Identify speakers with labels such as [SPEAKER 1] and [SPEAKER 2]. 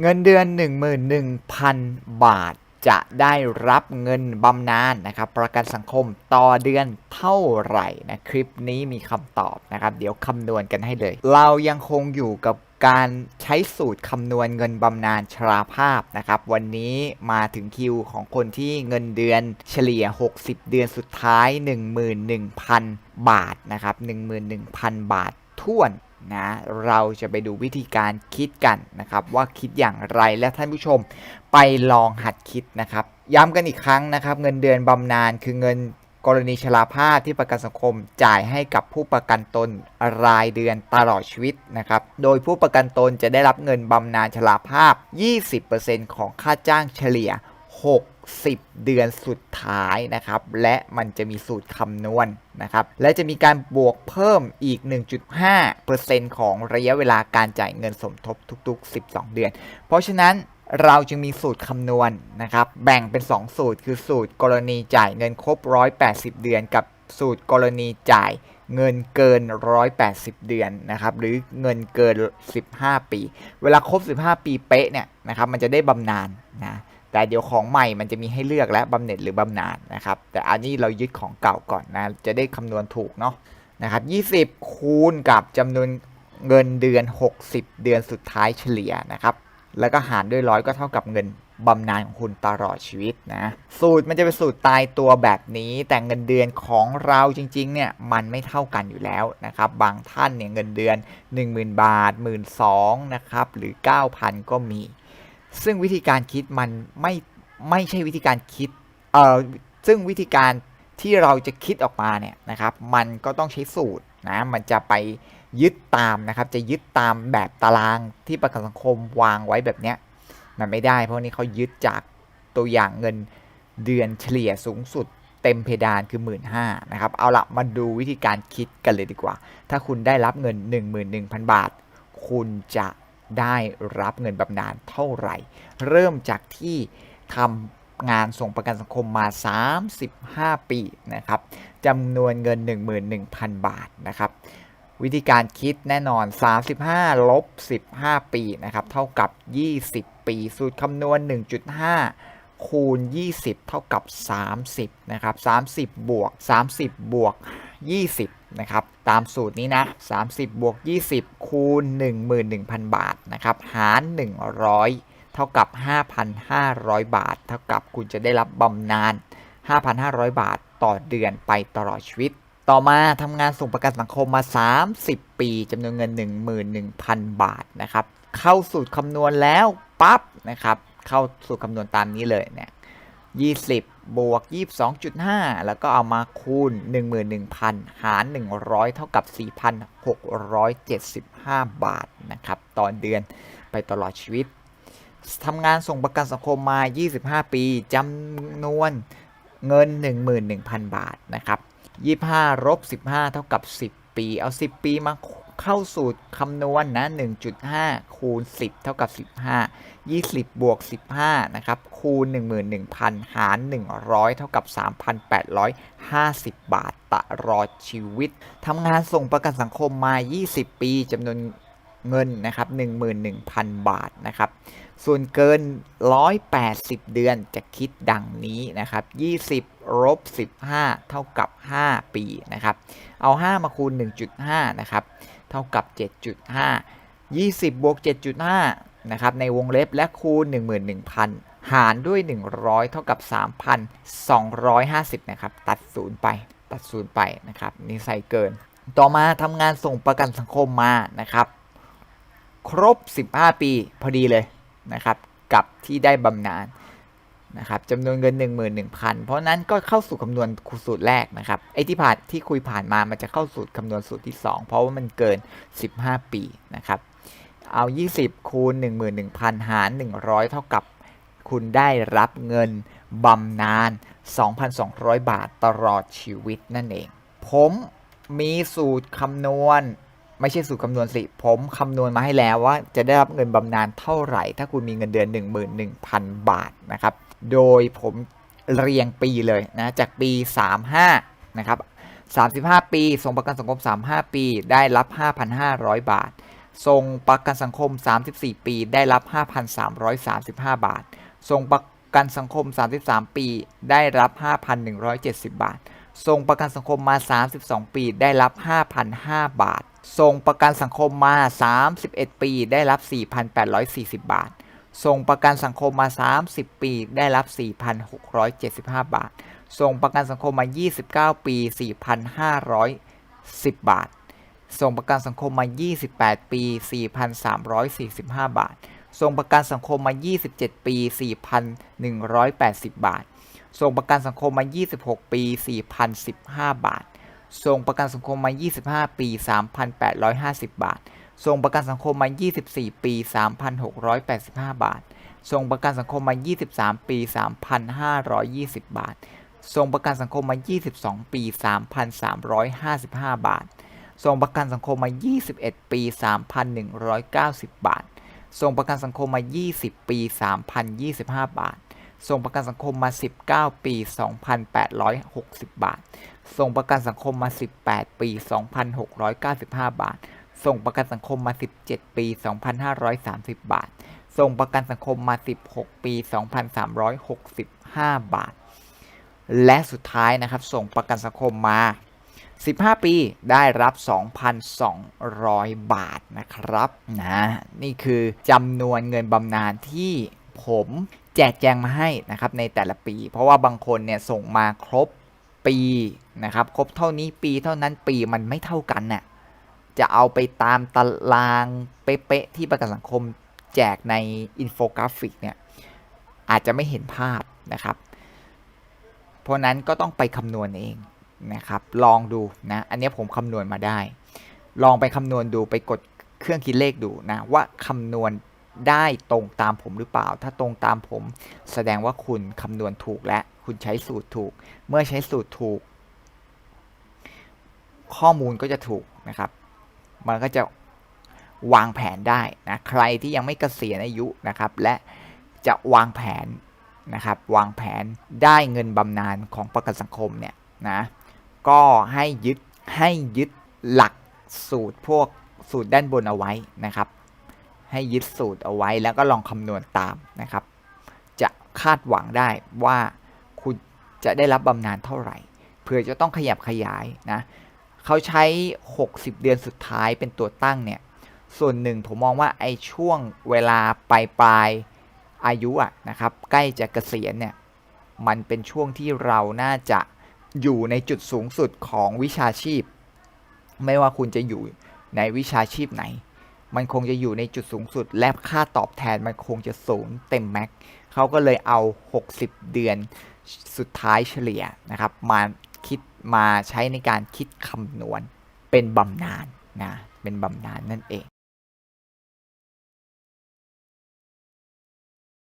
[SPEAKER 1] เงินเดือน 11,000 บาท จะได้รับเงินบำนาญนะครับ ประกันสังคมต่อเดือนเท่าไหร่นะคลิปนี้มีคำตอบนะครับ เดี๋ยวคำนวณกันให้เลย เรายังคงอยู่กับการใช้สูตรคำนวณเงินบำนาญชราภาพนะครับ วันนี้มาถึงคิวของคนที่เงินเดือนเฉลี่ย 60 เดือนสุดท้าย 11,000 บาทนะครับ 11,000 บาทท่วน นะเราจะไปดูวิธีการคิดกันนะครับ ว่าคิดอย่างไรและท่านผู้ชมไปลองหัดคิดนะครับ ย้ำกันอีกครั้งนะครับ เงินเดือนบำนาญคือเงินกรณีชราภาพที่ประกันสังคมจ่ายให้กับผู้ประกันตนรายเดือนตลอดชีวิตนะครับ โดยผู้ประกันตนจะได้รับเงินบำนาญชราภาพ 20%ของค่าจ้างเฉลี่ย 60 เดือนสุดท้ายนะครับ และมันจะมีสูตรคำนวณนะครับ และจะมีการบวกเพิ่มอีก 1.5%ของระยะเวลาการจ่ายเงินสมทบทุก ๆ 12 เดือน เพราะฉะนั้นเราจึงมีสูตรคำนวณนะครับ แบ่งเป็น 2 สูตร คือสูตรกรณีจ่ายเงินครบ 180 เดือน กับสูตรกรณีจ่ายเงินเกิน 180 เดือนนะครับ หรือเงินเกิน 15 ปี เวลาครบ 15 ปีเป๊ะเนี่ยนะครับ มันจะได้บำนาญนะ แต่เดี๋ยวของใหม่มันจะมีให้เลือกและบำเหน็จหรือบำนาญนะครับ แต่อันนี้เรายึดของเก่าก่อนนะ จะได้คำนวณถูกเนาะนะครับ20 คูณกับจำนวนเงินเดือน 60 เดือนสุดท้ายเฉลี่ยนะครับ แล้วก็หารด้วยร้อยก็เท่ากับเงินบำนาญของคุณตลอดชีวิตนะ สูตรมันจะเป็นสูตรตายตัวแบบนี้ แต่เงินเดือนของเราจริงๆเนี่ยมันไม่เท่ากันอยู่แล้วนะครับ บางท่านเนี่ยเงินเดือน 10,000 บาท 1 2 0 0นะครับหรือ 9,000 ก็มี ซึ่งวิธีการคิดมันไม่ไม่ใช่วิธีการคิดเอ่อซึ่งวิธีการที่เราจะคิดออกมาเนี่ยนะครับ มันก็ต้องใช้สูตรนะมันจะไปยึดตามนะครับ จะยึดตามแบบตารางที่ประกันสังคมวางไว้แบบเนี้ยมันไม่ได้ เพราะนี้เขายึดจากตัวอย่างเงินเดือนเฉลี่ยสูงสุดเต็มเพดานคือ 1 5ื่นนะครับ เอาละมาดูวิธีการคิดกันเลยดีกว่า ถ้าคุณได้รับเงิน 11,000 บาท คุณจะ ได้รับเงินบำนาญเท่าไหร่ เริ่มจากที่ทำงานส่งประกันสังคมมา 35 ปีนะครับจำนวนเงิน 11,000 บาทนะครับ วิธีการคิดแน่นอน 35 ลบ 15 ปีนะครับ เท่ากับ 20 ปี สูตรคำนวณ 1.5 คูณ 20 เท่ากับ 30 นะครับ 30 บวก 30 บวก 20 นะครับตามสูตรนี้นะ 30บวก20 คูณ 11,000 บาทนะครับหาร 100 เท่ากับ 5,500 บาท เท่ากับคุณจะได้รับบำนาญ5,500 บาทต่อเดือนไปตลอดชีวิต ต่อมาทำงานส่งประกันสังคมมา 30 ปีจำนวนเงิน 11,000 บาทนะครับเข้าสูตรคำนวณแล้วปั๊บนะครับเข้าสูตรคำนวณตามนี้เลยเนี่ย20 บวก 22.5 แล้วก็เอามาคูณ 11,000 หาร 100 เท่ากับ 4,675 บาทนะครับต่อเดือนไปตลอดชีวิตทำงานส่งประกันสังคมมา 25 ปีจำนวนเงิน 11,000 บาทนะครับ 25ลบ15 เท่ากับ 10 ปี เอา 10 ปีมา เข้าสูตรคำนวณนะ 1.5 คูณ 10 เท่ากับ 15 20 บวก 15 นะครับ คูณ 11,000 หาร 100 เท่ากับ 3,850 บาทตลอดชีวิต ทำงานส่งประกันสังคมมา 20 ปีจำนวนเงินนะครับ11,000 บาทนะครับ ส่วนเกิน 180 เดือนจะคิดดังนี้นะครับ 20 ลบ15 เท่ากับ 5 ปีนะครับ เอา 5 มาคูณ 1.5 นะครับ เท่ากับ 7.5 20 บวก 7.5 นะครับ ในวงเล็บและคูณ 11,000 หารด้วย 100 เท่ากับ 3,250 นะครับ ตัดศูนย์ไป ตัดศูนย์ไปนะครับ นี่ใส่เกิน ต่อมาทำงานส่งประกันสังคมมานะครับ ครบ 15 ปีพอดีเลยนะครับ กับที่ได้บำนาญ นะครับจำนวนเงิน 11,000 เพราะนั้นก็เข้าสู่คำนวณสูตรแรกนะครับไอ้ที่ผ่านที่คุยผ่านมามันจะเข้าสูตรคำนวณสูตรที่ 2 เพราะว่ามันเกิน 15 ปีนะครับเอา 20 คูณ 11,000 หาร 100 เท่ากับคุณได้รับเงินบำนาญ 2,200 บาทตลอดชีวิตนั่นเอง ผมมีสูตรคำนวณ ไม่ใช่สูตรคำนวณสิ ผมคำนวณมาให้แล้วว่าจะได้รับเงินบำนาญเท่าไหร่ ถ้าคุณมีเงินเดือน 11,000 บาทนะครับ โดยผมเรียงปีเลยนะจากปี 35 นะครับ 35 ปีส่งประกันสังคม 35 ปีได้รับ 5,500 บาททรงประกันสังคม 34 ปี ได้รับ 5,335 บาททรงประกันสังคม 33 ปี ได้รับ 5,170 บาททรงประกันสังคมมา 32 ปี ได้รับ 5,005 บาททรงประกันสังคมมา 31 ปี ได้รับ 4,840 บาท ทรงประกันสังคมมา 30 ปี ได้รับ 4,675 บาททรงประกันสังคมมา 29 ปี 4,510 บาททรงประกันสังคมมา 28 ปี 4,345 บาททรงประกันสังคมมา 27 ปี 4,180 บาททรงประกันสังคมมา 26 ปี 4,015 บาททรงประกันสังคมมา 25 ปี 3,850 บาท ทรงประกันสังคมมา 24 ปี 3,685 บาททรงประกันสังคมมา 23 ปี 3,520 บาททรงประกันสังคมมา 22 ปี 3,355 บาททรงประกันสังคมมา 21 ปี 3,190 บาททรงประกันสังคมมา 20 ปี 3,025 บาททรงประกันสังคมมา 19 ปี 2,860 บาททรงประกันสังคมมา 18 ปี 2,695 บาท ทรงประกันสังคมมา 17 ปี 2,530 บาททรงประกันสังคมมา 16 ปี 2,365 บาท และสุดท้ายนะครับ ส่งประกันสังคมมา 15 ปีได้รับ 2,200 บาทนะครับนะนี่คือจำนวนเงินบำนาญที่ผมแจกแจงมาให้นะครับในแต่ละปี เพราะว่าบางคนเนี่ยส่งมาครบปีนะครับ ครบเท่านี้ปีเท่านั้นปีมันไม่เท่ากันน่ะ จะเอาไปตามตารางเป๊ะๆที่ประกันสังคมแจกในอินโฟกราฟิกเนี่ยอาจจะไม่เห็นภาพนะครับ เพราะนั้นก็ต้องไปคำนวณเองนะครับ ลองดูนะ อันนี้ผมคำนวณมาได้ ลองไปคำนวณดูไปกดเครื่องคิดเลขดูนะว่าคำนวณได้ตรงตามผมหรือเปล่า ถ้าตรงตามผม แสดงว่าคุณคำนวณถูกและคุณใช้สูตรถูก เมื่อใช้สูตรถูก ข้อมูลก็จะถูกนะครับ มันก็จะวางแผนได้นะใครที่ยังไม่เกษียณอายุนะครับ และจะวางแผนนะครับ วางแผนได้เงินบำนาญของประกันสังคมเนี่ยนะก็ให้ยึดให้ยึดหลักสูตรพวกสูตรด้านบนเอาไว้นะครับ ให้ยึดสูตรเอาไว้แล้วก็ลองคำนวณตามนะครับ จะคาดหวังได้ว่าคุณจะได้รับบำนาญเท่าไหร่เผื่อจะต้องขยับขยายนะ เขาใช้ 60 เดือนสุดท้ายเป็นตัวตั้งเนี่ย ส่วนหนึ่งผมมองว่าไอ้ช่วงเวลาปลายปลายอายุอะนะครับ ใกล้จะเกษียณเนี่ย มันเป็นช่วงที่เราน่าจะอยู่ในจุดสูงสุดของวิชาชีพ ไม่ว่าคุณจะอยู่ในวิชาชีพไหน มันคงจะอยู่ในจุดสูงสุด และค่าตอบแทนมันคงจะสูงเต็มแม็กเขาก็เลยเอา 60 เดือนสุดท้ายเฉลี่ยนะครับ มา มาใช้ในการคิดคำนวณเป็นบำนาญนะเป็นบำนาญนั่นเอง